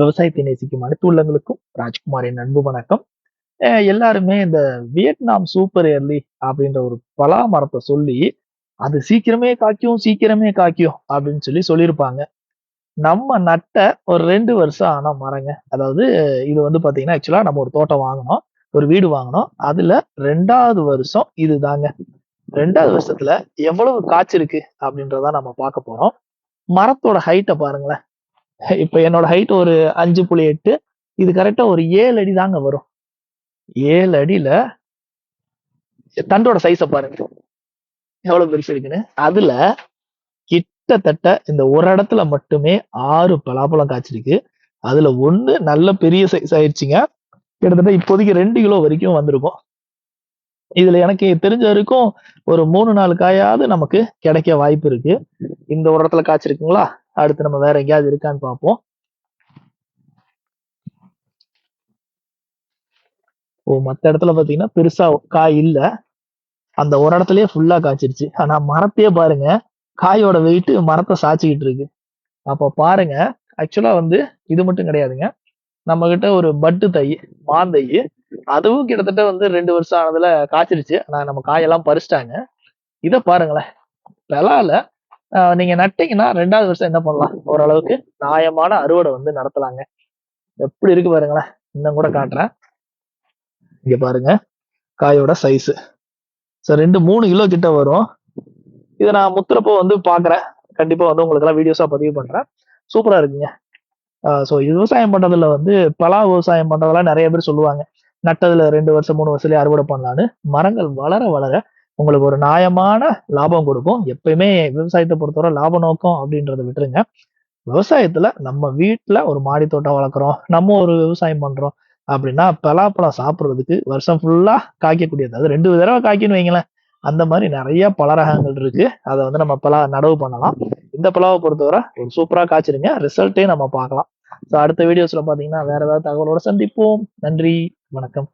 விவசாயத்தை நேசிக்கும் அனைத்து உள்ளங்களுக்கும் ராஜ்குமாரின் அன்பு வணக்கம். எல்லாருமே இந்த வியட்நாம் சூப்பர் ஏர்லி அப்படின்ற ஒரு பலா மரத்தை சொல்லி அது சீக்கிரமே காய்க்கும் சீக்கிரமே காய்க்கும் அப்படின்னு சொல்லி சொல்லியிருப்பாங்க. நம்ம நட்ட ஒரு ரெண்டு வருஷம் ஆனால் மரங்க. அதாவது இது வந்து பாத்தீங்கன்னா ஆக்சுவலா நம்ம ஒரு தோட்டம் வாங்கினோம் ஒரு வீடு வாங்கினோம். அதுல ரெண்டாவது வருஷம் இதுதாங்க. ரெண்டாவது வருஷத்துல எவ்வளவு காய்ச்சிருக்கு அப்படின்றத நம்ம பார்க்க போறோம். மரத்தோட ஹைட்டை பாருங்களேன். இப்ப என்னோட ஹைட் ஒரு அஞ்சு புள்ளி எட்டு. இது கரெக்டா ஒரு ஏழு அடி தாங்க வரும். ஏழு அடியில தண்டோட சைஸ பாருங்க. எவ்வளவு பெருசு இருக்குன்னு. அதுல கிட்டத்தட்ட இந்த ஒரு இடத்துல மட்டுமே ஆறு பலாப்பழம் காய்ச்சிருக்கு. அதுல ஒண்ணு நல்ல பெரிய சைஸ் ஆயிடுச்சுங்க. கிட்டத்தட்ட இப்போதைக்கு ரெண்டு கிலோ வரைக்கும் வந்திருக்கும். இதுல எனக்கு தெரிஞ்ச வரைக்கும் ஒரு மூணு நாலு காயாவது நமக்கு கிடைக்க வாய்ப்பு இருக்கு. இந்த ஒரு இடத்துல காய்ச்சிருக்குங்களா? அடுத்து நம்ம வேற எங்கேயாவது இருக்கான்னு பார்ப்போம். ஓ மத்த இடத்துல பாத்தீங்கன்னா பெருசா காய் இல்ல. அந்த ஒரு இடத்துலயே ஃபுல்லா காய்ச்சிருச்சு. ஆனா மரத்தையே பாருங்க. காயோட வெயிட் மரத்தை சாய்ச்சிக்கிட்டு இருக்கு. அப்ப பாருங்க. ஆக்சுவலா வந்து இது மட்டும் கிடையாதுங்க. நம்ம கிட்ட ஒரு பட்டு தை மாந்தை அதுவும் கிட்டத்தட்ட வந்து ரெண்டு வருஷம் ஆனதுல காய்ச்சிருச்சு. ஆனா நம்ம காயெல்லாம் பறிச்சிட்டாங்க. இதை பாருங்களேன். விளால நீங்க நட்டீங்கன்னா ரெண்டாவது வருஷம் என்ன பண்ணலாம்? ஓரளவுக்கு நியாயமான அறுவடை வந்து நடத்தலாங்க. எப்படி இருக்கு பாருங்களேன். இன்னும் கூட காட்டுறேன். இங்க பாருங்க. காயோட சைஸ் ஸோ ரெண்டு மூணு கிலோ கிட்ட வரும். இதை நான் முத்துறப்போ வந்து பாக்குறேன். கண்டிப்பா வந்து உங்களுக்கு எல்லாம் வீடியோஸா பதிவு பண்றேன். சூப்பரா இருக்குங்க. ஸோ விவசாயம் பண்றதுல வந்து பலா விவசாயம் பண்றதெல்லாம் நிறைய பேர் சொல்லுவாங்க. நட்டதுல ரெண்டு வருஷம் மூணு வருஷத்துலயே அறுவடை பண்ணலான்னு மரங்கள் வளர வளர உங்களுக்கு ஒரு நியாயமான லாபம் கொடுக்கும். எப்பயுமே விவசாயத்தை பொறுத்தவரை லாப நோக்கம் அப்படின்றத விட்டுருங்க. விவசாயத்துல நம்ம வீட்டுல ஒரு மாடி தோட்டம் வளர்க்குறோம். நம்ம ஒரு விவசாயம் பண்றோம் அப்படின்னா பலாப்பழம் சாப்பிட்றதுக்கு வருஷம் ஃபுல்லா காய்க்கக்கூடியது. அது ரெண்டு தடவை காய்க்குன்னு வைங்களேன். அந்த மாதிரி நிறைய பல ரகங்கள் இருக்கு. அதை வந்து நம்ம பலா நடவு பண்ணலாம். இந்த பலாவை பொறுத்தவரை ஒரு சூப்பரா காய்ச்சிருங்க ரிசல்ட்டே நம்ம பார்க்கலாம். ஸோ அடுத்த வீடியோஸ்ல பாத்தீங்கன்னா வேற ஏதாவது தகவலோட சந்திப்போம். நன்றி. வணக்கம்.